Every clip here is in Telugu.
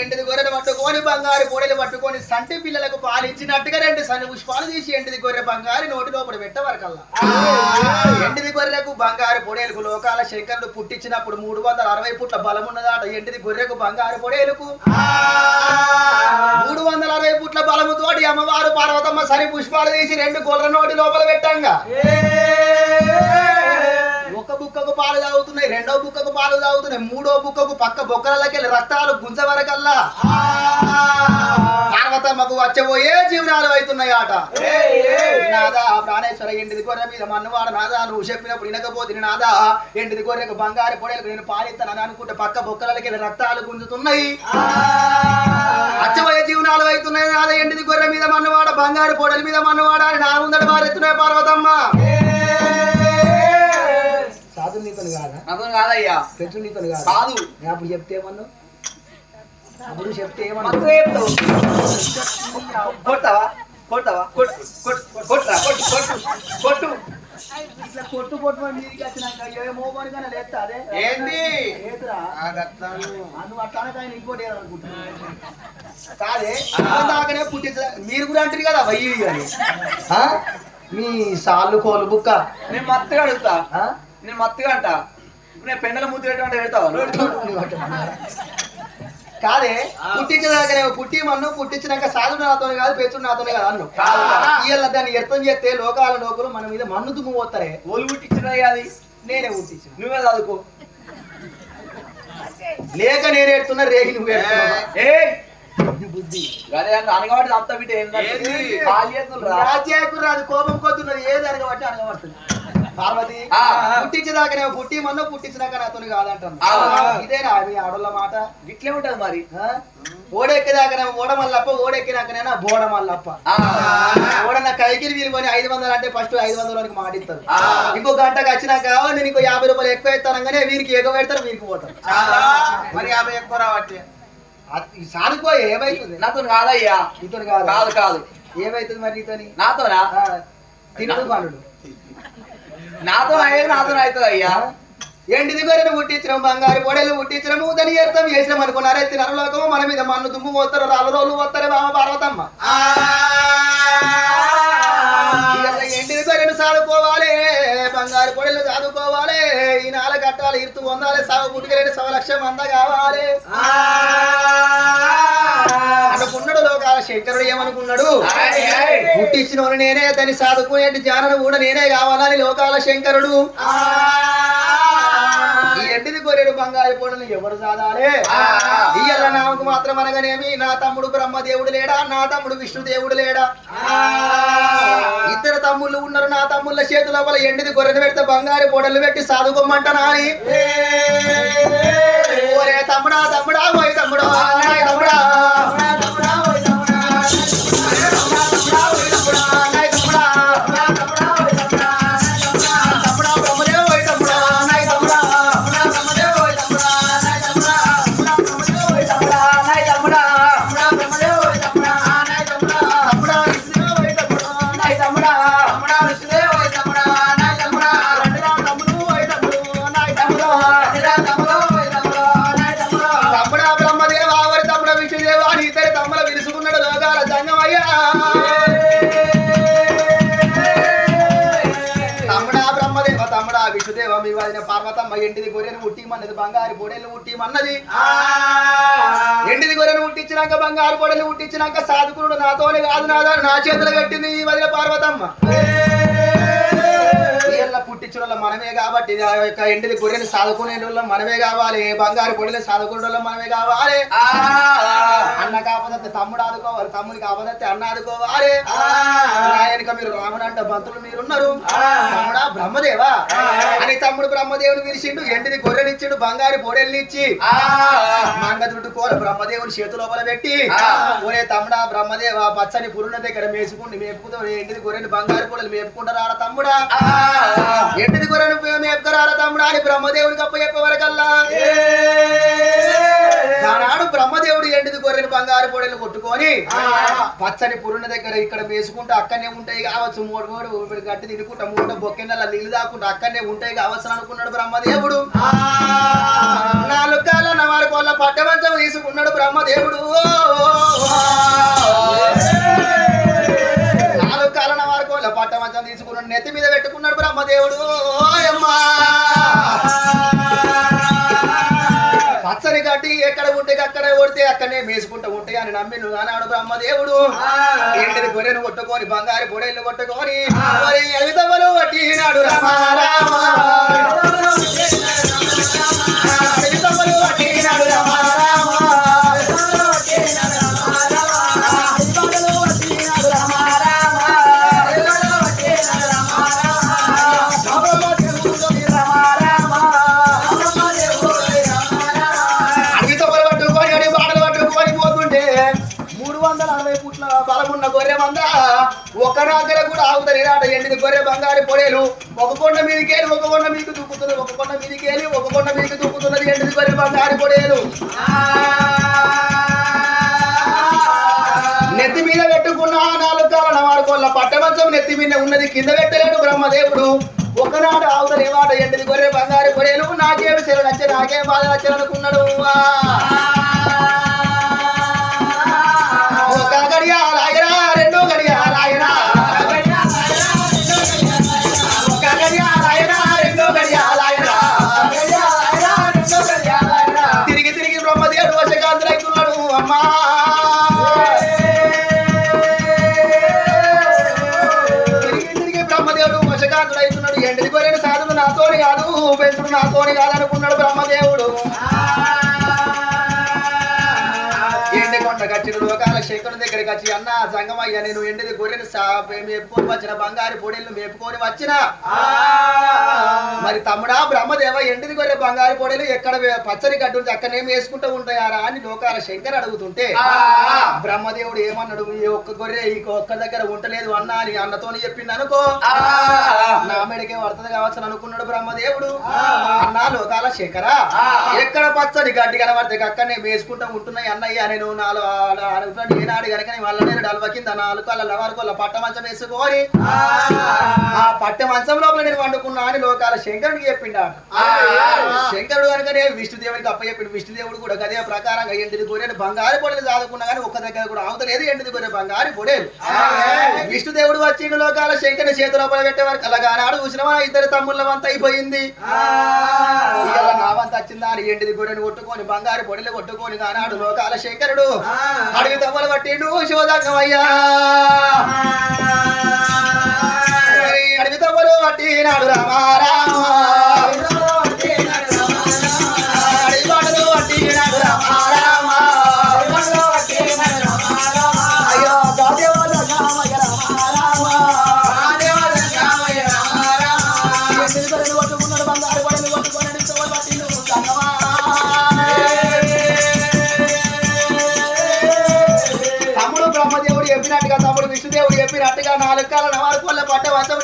ఎండిది గొర్రెను పట్టుకొని బంగారు పొడలు పట్టుకొని సంటి పిల్లలకు పాలించినట్టుగా రెండు సన్ని పుష్పాలు తీసి ఎండిది గొర్రె బంగారు నోటి లోపల పెట్టవరకల్లా ఎండిది గొర్రెకు బంగారు పొడేలకు లోకాల శంకరుడు పుట్టించినప్పుడు మూడు వందల అరవై పుట్ల బలం ఉన్నదాట ఎండిది గొర్రెకు బంగారు పొడేలకు. మూడు వందల అరవై పుట్ల బలముతోటి అమ్మవారు పార్వతమ్మ సరి పుష్పాలు తీసి రెండు గొర్రె నోటి లోపల పెట్టంగా. ఒక్క బుక్కకు పాలు తాగుతున్నాయి రెండో బుక్కకు పాలు తాగుతున్నాయి మూడో బుక్కకు పక్క బొక్కలకెళ్ళి రక్తాలు గుంజ వరకల్లా. పార్వతమ్మకు వచ్చబోయే జీవనాలు అవుతున్నాయి ఆట. నాదా ప్రాణేశ్వర ఎండిది గొర్రె మీద మన్నవాడ నాదా నువ్వు చెప్పినప్పుడు వినకపోతే నాదా. ఎండిది గొర్రెకు బంగారు పొడేలకు నేను పాలిస్తానని అనుకుంటే పక్క బొక్కలకెళ్ళి రక్తాలు గుంజుతున్నాయి. అచ్చబోయే జీవనాలు అవుతున్నాయి నాదా ఎండిది గొర్రె మీద మన్నవాడ బంగారు పొడల మీద మన్నవాడ అని నా ముందట పారెత్తున్నాయి పార్వతమ్మ. సాధు నీతను కాదా? అతను కాదయ్యా. పెంచు నీతను కాదా? కాదు. నేను అప్పుడు చెప్తే ఏమన్నావు అప్పుడు చెప్తే ఏమన్నా? చెప్తావు. కొడతావా? కొడతావా? కొట్టు కొట్టు కొట్టురా కొట్టు కొట్టు కొట్టు. ఇట్లా కొట్టు కొట్టు అని మీదికి వచ్చినాక ఏ మోబాని కానీ లేస్తా అదే? ఏంది? లేదురా. ఆ గత్తాను. ఆ, నువ్వు అట్లానే ఆయన ఇంకోటి అనుకుంటున్నావు కాదే దాకానే పుట్టించ మీరు కూడా అంటారు కదా వయ్యి ఆ? మీ సాళ్ళు కోలు బుక్క. నేను మత్తుగా అడుగుతా? నేను మత్తుగా అంట. నేను పెండల ముద్దు పెట్టమంటే పెడతావా? కాదే పుట్టించదాకనే పుట్టి మన్ను పుట్టించినాక సాధు నాతో కాదు పెంచుడు నాతో కాదు అన్ను. ఇవాళ దాన్ని ఎర్థం చేస్తే లోకాల లోపల మన మీద మన్ను దుమ్ము పోతారే ఓలు పుట్టించినది అది? నేనే పుట్టించిన. నువ్వే చదువుకో. లేక నేను ఎడుతున్నా రేగి నువ్వు? ఏ. బుద్ధి. అదే అనగబట్టి అంత బిడ్డ రాజ్యాకు రాదు కోపం కొద్దున్నది. ఏది అనగబట్టి అనగబడుతుంది పార్వతి. పుట్టించదాకనే పుట్టి మన్ను పుట్టించినాక నాతో కాదంటాను. ఇదేనా మీ ఆడోళ్ళ మాట. గిట్లే ఉంటది మరి? ఓడెక్కేదాకనే ఓడమల్లప్ప ఓడెక్కినాకనేనా బోడమల్లప్ప. ఆ. ఓడన్న కైకిరి వీలుకొని ఐదు వందలు అంటే ఫస్ట్ ఐదు వందలకి మాటిస్తారు ఆ. ఇంకో గంటకు వచ్చినాక నేను ఇంకో యాభై రూపాయలు ఎక్కువ ఇస్తానంగానే వీరికి ఎగ పెడతారు వీరికి పోతారు. మరి యాభై ఎక్కువ రావట్లే. అది సానుకోయి ఏమైతుంది? నాతో కాదయ్యా. నీతో కాదు. కాదు కాదు. ఏమైతుంది మరి నీతోని నాతోనా? ఆ, తినడు బాలుడు నాతో అయ్యేది నాతో అవుతుంది అయ్యా. ఎండిది గొర్రెను పుట్టించడం బంగారు పొడలు పుట్టించడము దాని అర్థం చేసినాం అనుకున్నారే నరలోకము మన మీద మన్ను దుమ్ము పోతారు రాళ్ళ రోళ్ళు పోతారు బామ పార్వతమ్మ. ఎండిది గొర్రెను సాదుకోవాలి బంగారు పొడలు సాదుకోవాలి ఈ నాల కట్టాలి ఇరుతు పొందాలి సాగు పుట్టుకెళ్ళి సవ లక్షం మంద కావాలి అనుకున్నాడు లోకాల శంకరుడు ఏమనుకున్నాడు. పుట్టించిన నేనే దాన్ని సాదుకునే జానను కూడా నేనే కావాలని లోకాల శంకరుడు. ఈ ఎండిది గొర్రెడు బంగారు పొడలు ఎవరు సాదాలే ఆ. ఇయ్యాల నాకు మాత్రం అనగానేమి నా తమ్ముడు బ్రహ్మదేవుడు లేడా నా తమ్ముడు విష్ణుదేవుడు లేడా? ఇద్దరు తమ్ముళ్ళు ఉన్నారు నా తమ్ముళ్ళ చేతుల వల్ల ఎండిది గొర్రెను పెడితే బంగారు పొడలు పెట్టి సాదుకోమంటానా అని తమ్ముడా. తమ్ముడా తమ్ముడా తమ్ముడా. ఎండిది గొర్రెను ఉట్టిమన్నది బంగారు పొడేలు ఉట్టిమన్నది. ఎండిది గొర్రెను ఉట్టించినాక బంగారు పొడలు ఉట్టించినాక సాధుకునుడు నాతోనే కాదు నాదా నా చేతులు కట్టింది ఈ వదిన పార్వతమ్మ. పుట్టించిన మనమే కాబట్టి ఆ యొక్క ఎండిది గొర్రెని వాళ్ళం మనమే కావాలి బంగారు పొడిని సాదుకునే వాళ్ళం మనమే కావాలి. అన్న కాపదత్తే తమ్ముడు ఆదుకోవాలి తమ్ముడికి కాపదత్తే అన్న ఆదుకోవాలి. ఆయనక మీరు రాముడు అంటే బంతులు మీరున్నారు. తమ్ముడా బ్రహ్మదేవా? అని తమ్ముడు బ్రహ్మదేవుని పిలిచిండు ఎండిది గొర్రెనిచ్చిండు బంగారు పొడెల్ని ఇచ్చి. మంగదుడు కోర బ్రహ్మదేవుని చేతు లోపల పెట్టి. ఒరే తమ్ముడా బ్రహ్మదేవ పచ్చని పురుణ దగ్గర మేసుకుండి మేపుకుతా ఎండిది గొర్రెని బంగారు పొడలు మేపుకుంటారా తమ్ముడా? ఎండిది గొర్రెను మేపుకరారా తమ్ముడా. అని బ్రహ్మదేవునికి అప్ప చెప్పే వరకల్లా ఆనాడు బ్రహ్మదేవుడు ఎండిది గొర్రెని బంగారు పొడలు కొట్టుకొని పచ్చని పురుణ దగ్గర ఇక్కడ వేసుకుంటూ అక్కడనే ఉంటాయి. కావచ్చు మూడు మూడు గట్టి తినుకుంటా మూడు బొక్కెన్నెల నీళ్ళు దాక్కుంటా అక్కడనే ఉంటాయి కావచ్చు అనుకున్నాడు బ్రహ్మదేవుడు. నాలుగు కాల నవారి కోళ్ళ పట్టమంచం తీసుకున్నాడు బ్రహ్మదేవుడు. పెట్టుకున్నాడు దేవుడు ఓయమ్మా పచ్చని గడ్డి ఎక్కడ ఉంటే అక్కడే కొడితే అక్కడనే మేసుకుంటూ ఉంటాయి అని నమ్మి నువ్వు అన్నాడు బ్రహ్మదేవుడు ఏంటిది గొర్రెను కొట్టుకొని బంగారు పొడేళ్ళు కొట్టుకొని మరి ఎలుగుదవ్వలు పట్టినాడు రామ రామ. గొర్రె బంగారు పొడేలు ఒక కొండ మీదకేలి ఒక కొండ మీకు దూకుతుంది ఒక కొండ మీదకేలి ఒక కొండ మీకు దూకుతున్నది ఎండిది గొర్రె బంగారు పొడేలు? నెత్తి మీద పెట్టుకున్న నాలుగు కాల వాడుకోళ్ళ పట్టమంచం నెత్తి మీద ఉన్నది కింద పెట్టలేడు బ్రహ్మదేవుడు. ఒకనాడు ఆవుతలు ఏమాట ఎండిది గొర్రె బంగారు పొడేలు? నాకేమి చెరు నచ్చ నాకేం బాధ నచ్చనుకున్నాడు ఒక కాదు పెంచుడు నాతోని కాదు అనుకున్నాడు బ్రహ్మదేవుడు. ఎండి కొండ కట్టిన లోకాల శేఖరుని దగ్గరికి వచ్చి అన్న సంగమయ్య నేను ఎండిది గొర్రెను మేపుకొని వచ్చిన బంగారు పొడిల్ని మేపుకొని వచ్చిన. మరి తమ్ముడా బ్రహ్మదేవ ఎండిది గొర్రె బంగారు పొడిలు ఎక్కడ పచ్చని గడ్డు ఉంటే అక్కడనేమి వేసుకుంటూ ఉంటాయారా అని లోకాల శంకర్ అడుగుతుంటే బ్రహ్మదేవుడు ఏమన్నాడు ఈ ఒక్క గొర్రె ఈ ఒక్క దగ్గర ఉండలేదు అన్న అని అన్నతోని చెప్పింది అనుకో. నా మెడకే పడుతుంది కావచ్చు అని అనుకున్నాడు బ్రహ్మదేవుడు. అన్నా లోకాల శేఖర ఎక్కడ పచ్చని గడ్డి కనబడితే అక్కడనే వేసుకుంటూ ఉంటున్నాయి అన్నయ్య నేను నాలుగు అనుకున్నాడు ఏనాడు కనుక వాళ్ళ నేను డల్వ కింద నాలుగు వాళ్ళ వాళ్ళ పట్ట మంచం వేసుకొని ఆ. పట్టె మంచం లోపల నేను వండుకున్నా అని లోకాల శంకరుడికి చెప్పిండా? శంకరుడు కనుకనే విష్ణుదేవునికి అప్ప చెప్పిండు. విష్ణుదేవుడు కూడా గదే ప్రకారంగా ఎండిది గొర్రెలు బంగారు పొడలు చాదుకున్నా కానీ ఒక్క దగ్గర కూడా అవతలేదు ఎండిది గొర్రె బంగారు పొడేలు. విష్ణుదేవుడు వచ్చిండు లోకాల శంకరుని చేతి లోపల పెట్టే వరకు అలాగానాడు చూసిన ఇద్దరు తమ్ముళ్ళ వంత అయిపోయింది. నా వంత వచ్చిందా అని ఎండిది గొర్రెని కొట్టుకొని బంగారు పొడిలు కొట్టుకొని కానాడు లోకాల శంకరుడు. అడిగి తమ్మలు పట్టిండు శివదంగమయ్యా అడిగి తమ్మలు పట్టినాడు రామారామా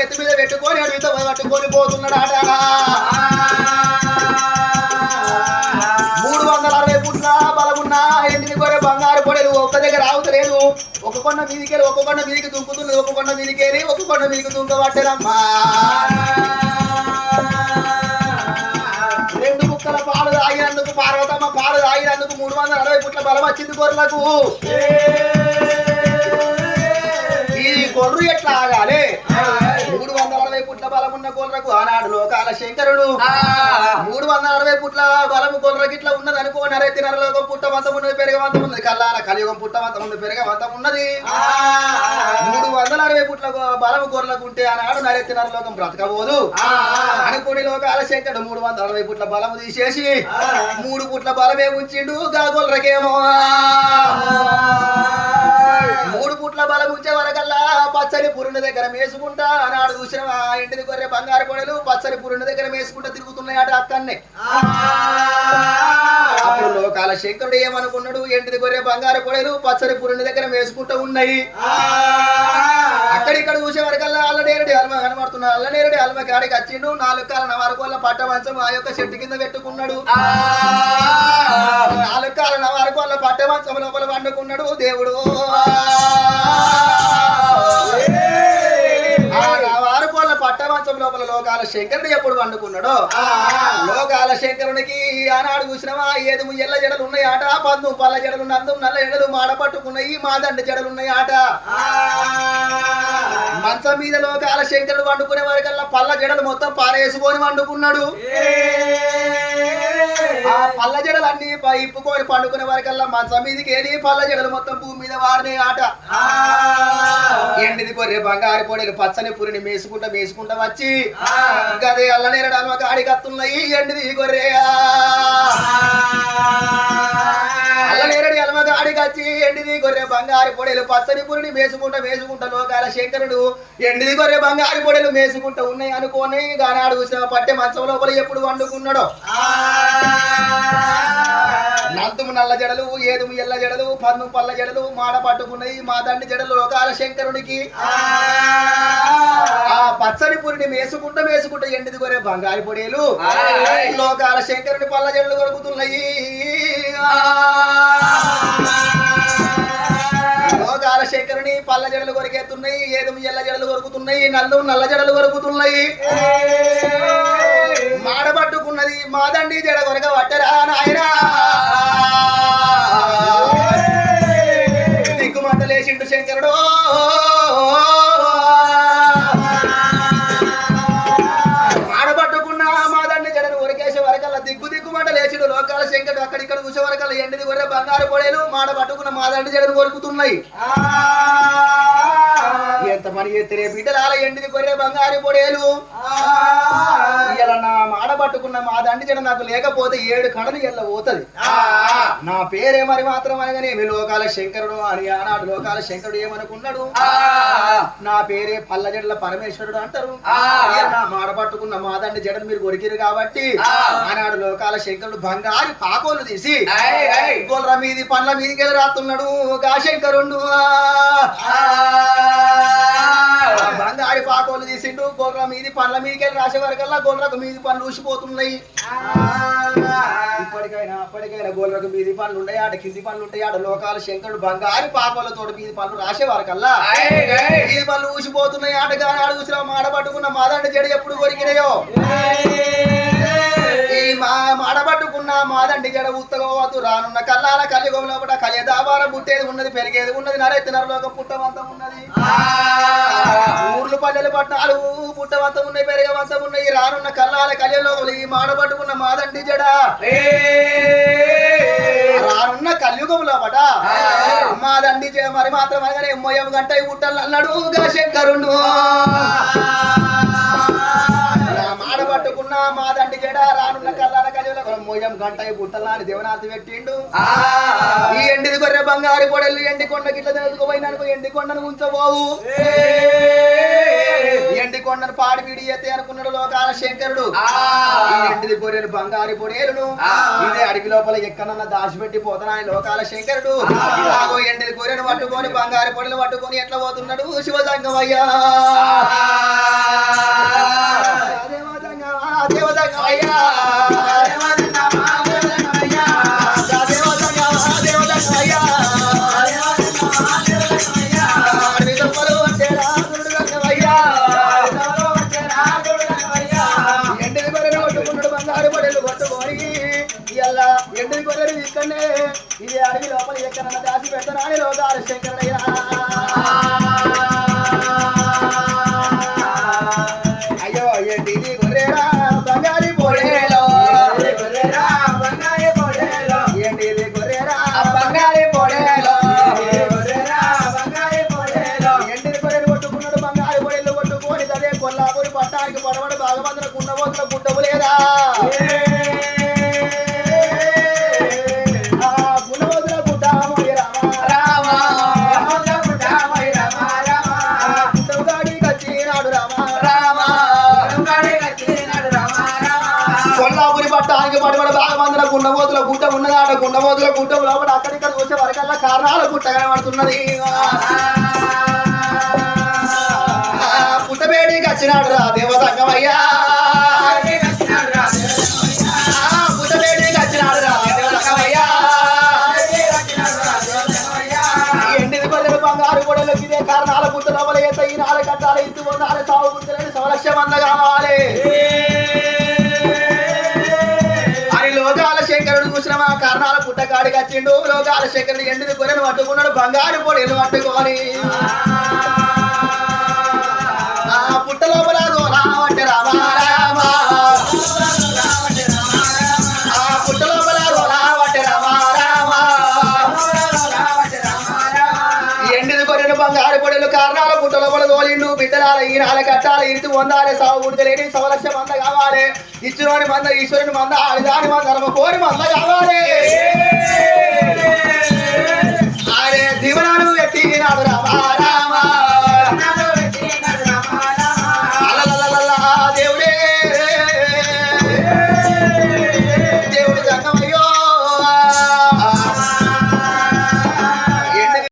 నెత్తి మీద పెట్టుకొని అడవితో పట్టుకొని పోతున్నాడు ఆట మూడు వందల అరవై పుట్ల బలమున్న ఎండిని కొరే బంగారు పొడలు ఒక్క దగ్గర ఆగుతలేదు. ఒక కొండ మీదికెళ్ళి ఒక కొండ మీదికి దుంకుతున్నది ఒక కొండ మీదికెళ్ళి ఒక కొండ మీదికి దుంకబట్టరమ్మా రెండు ముక్కల పాలు తాగినందుకు పార్వతమ్మ పాలు తాగినందుకు మూడు వందల అరవై పుట్ల బలం వచ్చింది గొర్రెలకు. ఈ గొర్రె ఎట్లా ఆగాలి? పుట్ల బలం ఉన్న గొర్రెకు ఆనాడు లోకాల శంకరుడు. మూడు వందల అరవై పుట్ల బలము గొర్రెకి ఇట్లా ఉన్నది అనుకో నరైతే నరలోకం పుట్టవంతం ఉన్నది పెరగవంతం ఉన్నది కల్లాల కలియుగం పుట్టవంతం ఉంది పెరగవంతం ఉన్నది మూడు వందల అరవై పుట్ల బలము గొర్రెలకు ఉంటే ఆనాడు నరైతే నరలోకం బ్రతకబోదు. అనుకోని లోకాల శంకరుడు మూడు వందల అరవై పుట్ల బలము తీసేసి మూడు పుట్ల బలమే ఉంచిండు గా గొర్రెకేమో మూడు పుట్ల బలం ఉంచే వరకల్లా పచ్చని పురుని దగ్గర మేసుకుంటా ఆనాడు చూసిన ఆ ఎండిది బంగారు పొడలు పచ్చని పురుని దగ్గర మేసుకుంటా తిరుగుతున్నాయట అక్కన్నే. అప్పుడు లోకాల శంకరుడు ఏమనుకున్నాడు? ఎండిది గొర్రె బంగారు పొడలు పచ్చని పురుని దగ్గర మేసుకుంటూ ఉన్నాయి అక్కడిక్కడ చూసే వరకల్లా అల్లనేరుడి అల్మ కనబడుతున్నాడు అల్లనేరుడి అల్మ కాడికి వచ్చిండు. నాలుగు కాల వరకు వల్ల పట్ట మంచం ఆ యొక్క చెట్టు కింద పెట్టుకున్నాడు. నాలుగు కాల వరకు వల్ల పట్ట మంచం లోపల పండుకున్నాడు దేవుడు. లోపల లోకాల శంకరుడు ఎప్పుడు పండుకున్నాడో? లోకాల శంకరునికి ఆనాడు చూసినవా? ఏదు ఎల్ల జడలు ఉన్నాయి ఆట పందు పల్ల జడలు నందు నల్ల జడలు మాడ పట్టుకున్నాయి మాదండ జడలు ఉన్నాయి ఆట మంచం మీద లోకాల శంకరుడు వండుకునే వరకల్లా పల్ల జడలు మొత్తం పారేసుకొని వండుకున్నాడు ఆ పల్ల జడలు అన్ని ఇప్పుకొని పండుకునే వరకల్లా మంచం మీదకి వెళ్ళి పల్ల జడలు మొత్తం భూమి మీద వారినే ఆట. ఎండిది పొర్రె బంగారు పొడిలు పచ్చని పురిని మేసుకుంటా మేసుకుంటా వచ్చి గదే అల్లనేరడాలు కాడి కత్తున్నాయి ఎండిది గొర్రె. అల్లనేరడి అలమ కాడి కచ్చి ఎండిది గొర్రె బంగారు పొడేలు పచ్చని పురిని మేసుకుంటా మేసుకుంటా లోకాల శంకరుడు ఎండిది గొర్రె బంగారు పొడేలు మేసుకుంటా ఉన్నాయి అనుకోని గానాడు పట్టె మంచం లోపల ఎప్పుడు వండుకున్నాడో. నంతుము నల్ల జడలు ఏదుము ఎల్ల జడలు పన్ను పల్ల జడలు మాడ పట్టుకున్నాయి మా దండి జడలు లోకాల శంకరునికి. ఆ పచ్చని పురిని మేసుకుంట మేసుకుంట ఎండిది కొరే బంగారు పొడేలు. లోకాల శంకరుని పల్ల జడలు కొరుకుతున్నాయి. లోకాల శంకరుని పల్ల జడలు కొరికేస్తున్నాయి ఏదుము ఎల్ల జడలు కొరుకుతున్నాయి నల్లు నల్ల జడలు కొరుకుతున్నాయి. మాడబట్టుకున్నది మాదండి జడ కొరక పట్టరా నాయనా. దిక్కుమంట లేచిండు శంకరుడు. మాడబట్టుకున్న మాదండి జడను కొరికేసే వరకల్లా దిగ్గు దిక్కుమంట లేచిండు లోకాల శంకరుడు. అక్కడిక్కడ చూసే వరకల్లా ఎండిది కొర్రె బంగారు పొడేలు మాడబట్టుకున్న మాదండి జడను కొరుకుతున్నాయి ఎంత పని ఎత్తిరే బిడ్డలాల ఎండిది కొర్రె బంగారు పొడేలు. ఇలా నా మాడ పట్టుకున్న మా దండి జడ నాకు లేకపోతే ఏడు కడలు ఎల్ల పోతది. నా పేరే మరి మాత్రం అనగానే మీ లోకాల శంకరుడు అని ఆనాడు లోకాల శంకరుడు ఏమనుకున్నాడు? నా పేరే పల్ల జడల పరమేశ్వరుడు అంటారు. నా మాడ పట్టుకున్న మా దండి జడలు మీరు కొరికిరు కాబట్టి ఆనాడు లోకాల శంకరుడు బంగారు పాకోలు తీసి గోల్ర మీది పండ్ల మీదికి వెళ్ళి రాస్తున్నాడు గా శంకరుడు. ఆ బంగారు పాకోలు తీసిండు. గొర్రె మీది పండ్ల మీదకి వెళ్ళి రాసే వరకల్లా గొర్రెకు మీది పండ్లు ఊసిపోతున్నాయి ఇప్పటికైనా అప్పటికైనా గోళ్ళకు మీది పనులు ఉంటాయి ఆడ కింది పనులు ఉంటాయి ఆడ లోకాల శంకరుడు బంగారు పాపాలతో మీది పనులు రాసే వరకల్లా మీది పనులు ఊసిపోతున్నాయి ఆట కానీ ఆడ చూసిన మాడ పట్టుకున్న మాదండి చెడు ఎప్పుడు కొరికినాయో? మాడబట్టుకున్న మాదండి జడ ఉత్తగవద్దు రానున్న కల్లాల కలిగోమ లోపల కలియ దాబార పుట్టేది ఉన్నది పెరిగేది ఉన్నది నరైతే నరలోకం పుట్టవంతం ఉన్నది. ఊర్లు పల్లెలు పట్టణాలు పుట్టవంతం ఉన్నాయి పెరిగవంతం ఉన్నాయి రానున్న కల్లాల కలియలో ఈ మాడబట్టుకున్న మాదండి జడ. రానున్న కలియుగం లోపట మాదండి మరి మాత్రం అనగానే మొయ్యం గంట పుట్టాలి అన్నాడు శంకరుడు. మాడ పట్టుకున్న మా దండి జడ రానున్న కల్లాల కలియుల మోయం గంట పుట్టలా అని దేవనాథి పెట్టిండు. ఈ ఎండిది గొర్రె బంగారు పొడలు ఎండి కొండ గిట్ల ఎండి కొండను ఉంచబోవు. ఎండి కొండను పాడి వీడి ఎత్తే అనుకున్నాడు లోకాల శంకరుడు. ఎండిది గొర్రెలు బంగారు పొడేలును. ఇదే అడవి లోపల ఎక్కడన్నా దాచిపెట్టి పోతానా అని లోకాల శంకరుడు. ఎండిది గొర్రెను పట్టుకొని బంగారు పొడలు పట్టుకొని ఎట్లా పోతున్నాడు? శివజంగమయ్యా దేవజంగమా, దేవజంగమయ్యా. దానికి పట్టుబడి బాగా మందిన గుండమోతుల గుట్ట ఉన్నదాట గుండబోతుల గుట్ట లోపల అక్కడిక్కడ చూసే వరకల్లా కారణాల గుట్ట కనబడుతున్నది. పుట్టబేడికి వచ్చినాడు రా దేవతంగమయ్యా వచ్చిండు లోకాల శంకరుడు పట్టుకున్నాడు బంగారు పొడిలు పట్టుకొని. ఆ పుట్ట లోపల రావంటే రామా రామా ఆ పుట్ట బంగారు కారణాల తోలిండు బిడ్డలాల ఈనాల కట్టాలి ఇరుతు పొందాలి సాగు ఉడతలేని సమలక్ష మంద కావాలి. ఇచ్చులోని మంద ఈశ్వరుని మంద ఆడిదాని మంద కోరి మంద కావాలి. జీవనాలు ఎత్తినాడు రామారా